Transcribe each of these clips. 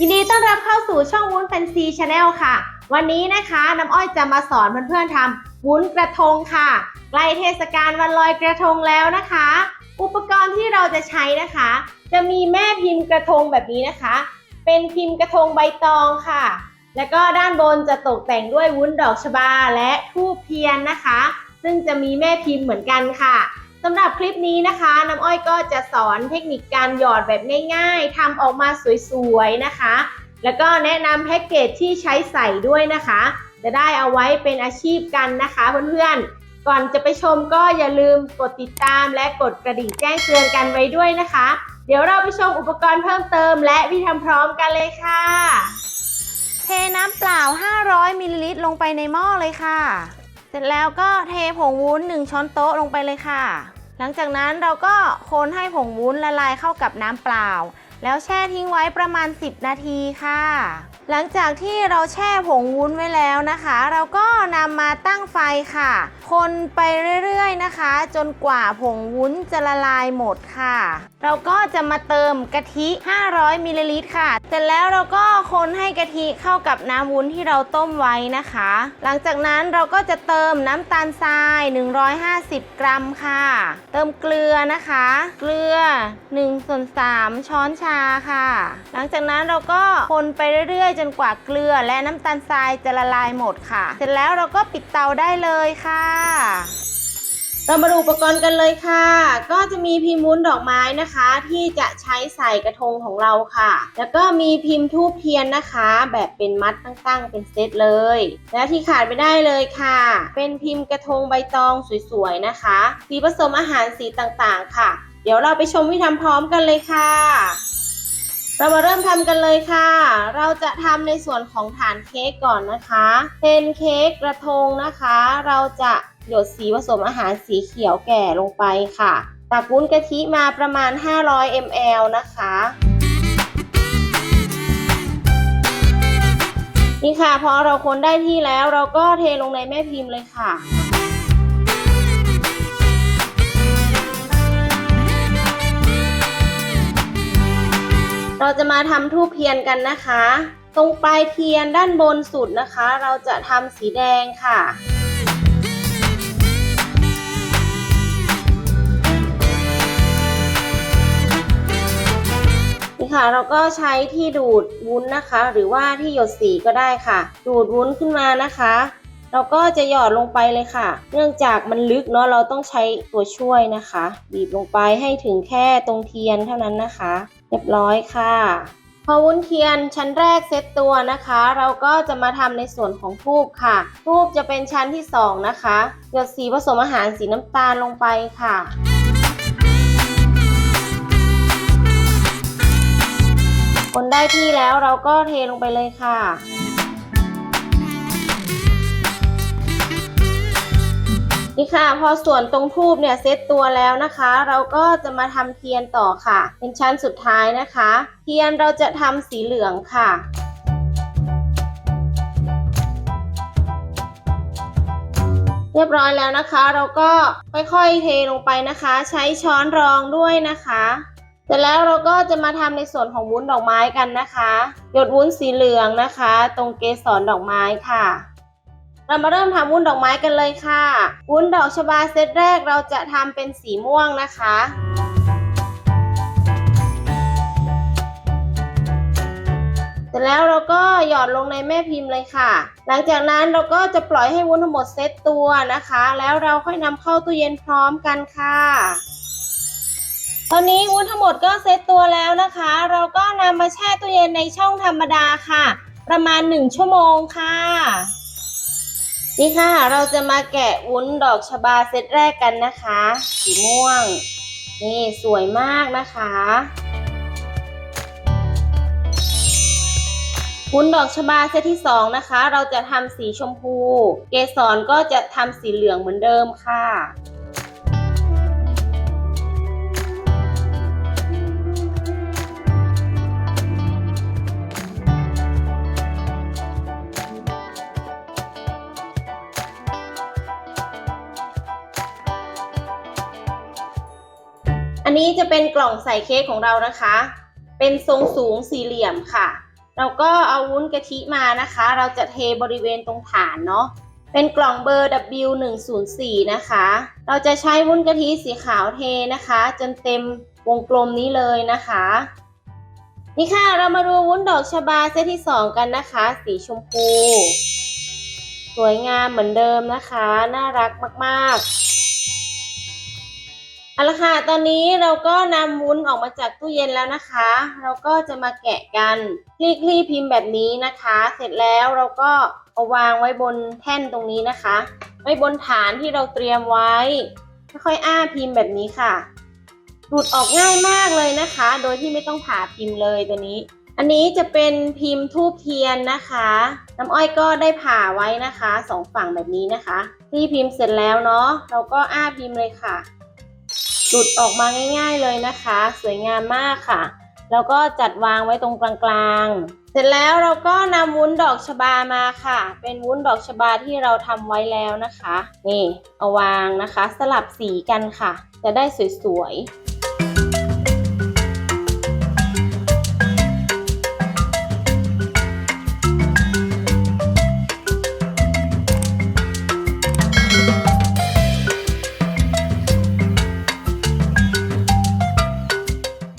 ยินดีต้อนรับเข้าสู่ช่องวุ้นแฟนซีชาแนลค่ะ วันนี้นะคะน้ำอ้อยจะมาสอนเพื่อนๆทำวุ้นกระทงค่ะใกล้เทศกาลวันลอยกระทงแล้วนะคะ อุปกรณ์ที่เราจะใช้นะคะ จะมีแม่พิมพ์กระทงแบบนี้นะคะ เป็นพิมพ์กระทงใบตองค่ะ แล้วก็ด้านบนจะตกแต่งด้วยวุ้นดอกชบาและทูบเทียนนะคะ ซึ่งจะมีแม่พิมพ์เหมือนกันค่ะ สำหรับคลิปนี้นะคะ น้ำอ้อยก็จะสอนเทคนิคการหยอดแบบง่ายๆทำออกมาสวยๆนะคะ แล้วก็แนะนำแพ็กเกจที่ใช้ใส่ด้วยนะคะ จะได้เอาไว้เป็นอาชีพกันนะคะเพื่อนๆ ก่อนจะไปชมก็อย่าลืมกดติดตามและกดกระดิ่งแจ้งเตือนกันไว้ด้วยนะคะ เดี๋ยวเราไปชมอุปกรณ์เพิ่มเติมและวิธีทำพร้อมกันเลยค่ะ เทน้ำเปล่า 500มิลลิลิตรลงไปในหม้อเลยค่ะ เสร็จแล้วก็เทผงวุ้น 1 ช้อนโต๊ะลงไปเลยค่ะ หลังจากนั้นเราก็คนให้ผงวุ้นละลายเข้ากับน้ำเปล่า แล้วแช่ทิ้งไว้ประมาณ 10 นาทีค่ะ หลังจากที่เราแช่ผงวุ้นไว้แล้วนะคะ เราก็นำมาตั้งไฟค่ะ คนไปเรื่อยๆนะคะ จนกว่าผงวุ้นจะละลายหมดค่ะเราก็จะมาเติมกะทิ 500มิลลิลิตรค่ะ เสร็จแล้วเราก็คนให้กะทิเข้ากับน้ำวุ้นที่เราต้มไว้นะคะ หลังจากนั้นเราก็จะเติมน้ำตาลทราย 150 กรัมค่ะ เติมเกลือนะคะ เกลือ1ส่วน3ช้อนชาค่ะ หลังจากนั้นเราก็คนไปเรื่อยๆ จนกว่าเกลือและน้ำตาลทรายจะละลายหมดค่ะ เสร็จแล้วเราก็ปิดเตาได้เลยค่ะ เรามาดูอุปกรณ์กันเลยค่ะ ก็จะมีพิมพ์วุ้นดอกไม้นะคะ ที่จะใช้ใส่กระทงของเราค่ะ แล้วก็มีพิมพ์ทูบเทียนนะคะ แบบเป็นมัดตั้งๆ เป็นเซตเลย และที่ขาดไม่ได้เลยค่ะ เป็นพิมพ์กระทงใบตองสวยๆนะคะสีผสมอาหารสีต่างๆ ค่ะ เดี๋ยวเราไปชมวิธีทำพร้อมกันเลยค่ะเรามาเริ่มทำกันเลยค่ะ เราจะทำในส่วนของฐานเค้กก่อนนะคะ เป็นเค้กกระทงนะคะ เราจะ หยดสีผสมอาหารสีเขียวแก่ลงไปค่ะ ตักวุ้นกะทิมาประมาณ 500 ml นะคะนี่ค่ะพอเราคนได้ที่แล้วเราก็เทลงในแม่พิมพ์เลยค่ะ เราจะมาทำทูบเทียนกันนะคะ ตรงปลายเทียนด้านบนสุดนะคะ เราจะทำสีแดงค่ะ ค่ะ เราก็ใช้ที่ดูดวุ้นนะคะ หรือว่าที่หยดสีก็ได้ค่ะ ดูดวุ้นขึ้นมานะคะ เราก็จะหยอดลงไปเลยค่ะ เนื่องจากมันลึกเนาะเราต้องใช้ตัวช่วยนะคะ บีบลงไปให้ถึงแค่ตรงเทียนเท่านั้นนะคะ เรียบร้อยค่ะพอวุ้นเทียนชั้นแรกเซตตัวนะคะ เราก็จะมาทำในส่วนของทูบค่ะทูบจะเป็นชั้นที่สองนะคะหยดสีผสมอาหารสีน้ำตาลลงไปค่ะ คนได้ที่แล้วเราก็เทลงไปเลยค่ะนี่ค่ะพอส่วนตรงทูบเนี่ยเซตตัวแล้วนะคะ เราก็จะมาทำเทียนต่อค่ะ เป็นชั้นสุดท้ายนะคะ เทียนเราจะทำสีเหลืองค่ะ เรียบร้อยแล้วนะคะ เราก็ค่อยๆเทลงไปนะคะ ใช้ช้อนรองด้วยนะคะ เสร็จแล้วเราก็จะมาทำในส่วนของวุ้นดอกไม้กันนะคะ หยดวุ้นสีเหลืองนะคะ ตรงเกสรดอกไม้ค่ะ เรามาเริ่มทำวุ้นดอกไม้กันเลยค่ะ วุ้นดอกชบาเซตแรกเราจะทำเป็นสีม่วงนะคะเสร็จแล้วเราก็หยอดลงในแม่พิมพ์เลยค่ะ หลังจากนั้นเราก็จะปล่อยให้วุ้นทั้งหมดเซตตัวนะคะ แล้วเราค่อยนำเข้าตู้เย็นพร้อมกันค่ะ ตอนนี้วุ้นทั้งหมดก็เซตตัวแล้วนะคะ เราก็นำมาแช่ตู้เย็นในช่องธรรมดาค่ะ ประมาณ 1 ชั่วโมงค่ะ นี่ค่ะ เราจะมาแกะวุ้นดอกชบาเซตแรกกันนะคะ สีม่วง นี่สวยมากนะคะวุ้นดอกชบาเซตที่สองนะคะ เราจะทำสีชมพู เกสรก็จะทำสีเหลืองเหมือนเดิมค่ะ อันนี้จะเป็นกล่องใส่เค้กของเรานะคะ เป็นทรงสูงสี่เหลี่ยมค่ะ เราก็เอาวุ้นกะทิมานะคะ เราจะเทบริเวณตรงฐานเนาะ เป็นกล่องเบอร์ W104 นะคะ เราจะใช้วุ้นกะทิสีขาวเทนะคะ จนเต็มวงกลมนี้เลยนะคะ นี่ค่ะเรามาดูวุ้นดอกชบาเซตที่ 2 กันนะคะ สีชมพู สวยงามเหมือนเดิมนะคะ น่ารักมากๆ เอาละค่ะ ตอนนี้เราก็นำวุ้นออกมาจากตู้เย็นแล้วนะคะ เราก็จะมาแกะกันคลี่คลี่พิมพ์แบบนี้นะคะ เสร็จแล้วเราก็เอาวางไว้บนแท่นตรงนี้นะคะ ไว้บนฐานที่เราเตรียมไว้ ค่อยๆอ้าพิมพ์แบบนี้ค่ะหลุดออกง่ายมากเลยนะคะ โดยที่ไม่ต้องผ่าพิมพ์เลยตัวนี้ อันนี้จะเป็นพิมพ์ทูบเทียนนะคะ น้ำอ้อยก็ได้ผ่าไว้นะคะสองฝั่งแบบนี้นะคะ ที่พิมพ์เสร็จแล้วเนาะ เราก็อ้าพิมพ์เลยค่ะ หลุดออกมาง่าย ๆเลยนะคะ สวยงามมากค่ะ แล้วก็จัดวางไว้ตรงกลางๆ เสร็จแล้วเราก็นำวุ้นดอกชบามาค่ะ เป็นวุ้นดอกชบาที่เราทำไว้แล้วนะคะ นี่เอาวางนะคะ สลับสีกันค่ะ จะได้สวยๆ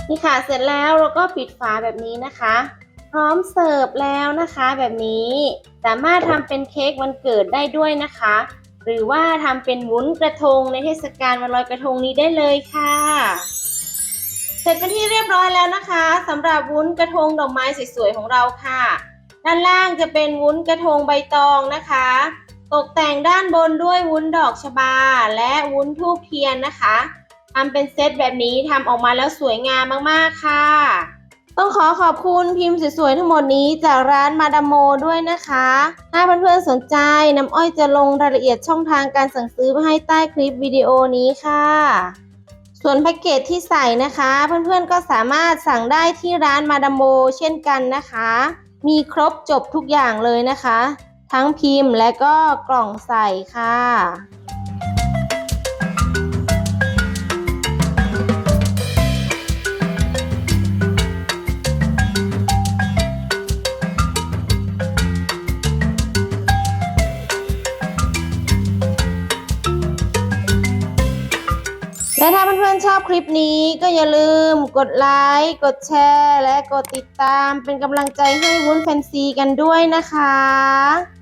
นี่ค่ะเสร็จแล้วเราก็ปิดฝาแบบนี้นะคะ พร้อมเสิร์ฟแล้วนะคะแบบนี้สามารถทำเป็นเค้กวันเกิดได้ด้วยนะคะ หรือว่าทำเป็นวุ้นกระทงในเทศกาลวันลอยกระทงนี้ได้เลยค่ะ เสร็จเป็นที่เรียบร้อยแล้วนะคะสำหรับวุ้นกระทงดอกไม้สวยๆของเราค่ะ ด้านล่างจะเป็นวุ้นกระทงใบตองนะคะ ตกแต่งด้านบนด้วยวุ้นดอกชบา และวุ้นทูบเทียนนะคะ ทำเป็นเซตแบบนี้ทำออกมาแล้วสวยงามมากๆค่ะ ต้องขอขอบคุณพิมพ์สวยๆทั้งหมดนี้จากร้านมาดามโมด้วยนะคะ ถ้าเพื่อนๆสนใจน้ำอ้อยจะลงรายละเอียดช่องทางการสั่งซื้อมาให้ใต้คลิปวิดีโอนี้ค่ะส่วนแพ็กเกจที่ใส่นะคะ เพื่อนๆก็สามารถสั่งได้ที่ร้านมาดามโมเช่นกันนะคะ มีครบจบทุกอย่างเลยนะคะ ทั้งพิมพ์และก็กล่องใส่ค่ะและ อบคลิปนี้ก็อย่าลืมกดไลค์กดแชร์ และกดติดตามเป็นกำลังใจให้วุ้นแฟนซีกันด้วยนะคะ